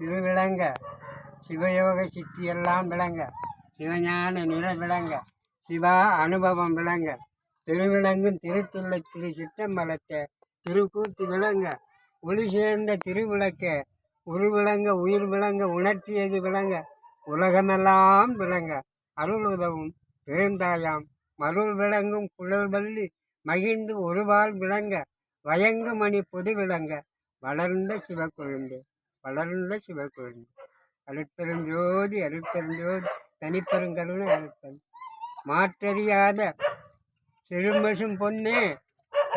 திருவிளங்க சிவயோக சித்தி எல்லாம் விளங்க சிவஞான நிலை விளங்க சிவா அனுபவம் விளங்க திருவிளங்கும் திருத்துள்ள திரு சிற்றம்பலத்தை திருக்கூத்து விளங்க ஒளி சேர்ந்த திருவிளக்க உருவிளங்க உயிர் விளங்க உணர்ச்சியது விளங்க உலகமெல்லாம் விளங்க அருள் உதவும் பெருந்தாயாம் மருள் விளங்கும் குழல் வள்ளி மகிழ்ந்து ஒருவாள் விளங்க வயங்கு மணி பொது விளங்க வளர்ந்த சிவக்குழந்தை. வளர்ந்த சிவக்குழந்தை அருட்பெருஞ்சோதி அருட்பெருஞ்சோதி தனிப்பெருங்கருணை அருட்பெரும். மாற்றறியாத சிறுமசும் பொன்னே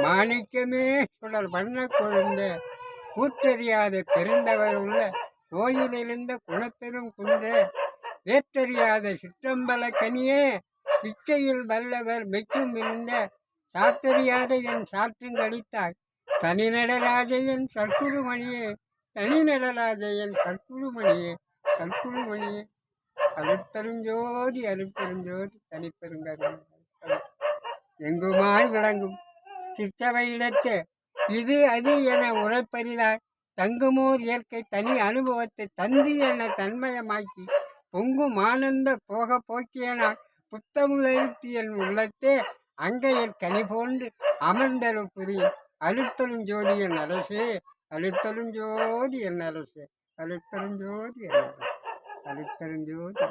மாணிக்கமே சுடர் வண்ண கொழுந்த. கூற்றறியாத பெருந்தவர் உள்ள கோயிலிருந்த குணப்பெரும் குன்றே. வேற்றறியாத சிற்றம்பல கனியே பிச்சையில் வல்லவர் மெச்சும் இருந்த சாற்றறியாத என் சாற்றுங்கழித்தாய் தனிநடராஜ என் சற்குருமணியே தனி கற்புழுமணியே கற்புழுமணியே அருட்பெருஞ்சோதி அருட்பெருஞ்சோதி தனிப்பெருங்கருணை எங்குமாய் விளங்கும் சிற்றவையிடத்து இது அது என உரைப்பரிதாய் தங்குமோர் இயற்கை தனி அனுபவத்தை தந்தி என தன்மயமாக்கி பொங்கும் ஆனந்த போக போக்கியனாய் புத்தமுழத்தி என் உள்ளத்தே அங்கையில் கனி போன்று அமர்ந்தரும் புரியும் அழுத்தலும் அரசு அழுத்தலும் ஜோதி என் அரசே அழுத்தலும் ஜோதி என் அரசே ஜோதி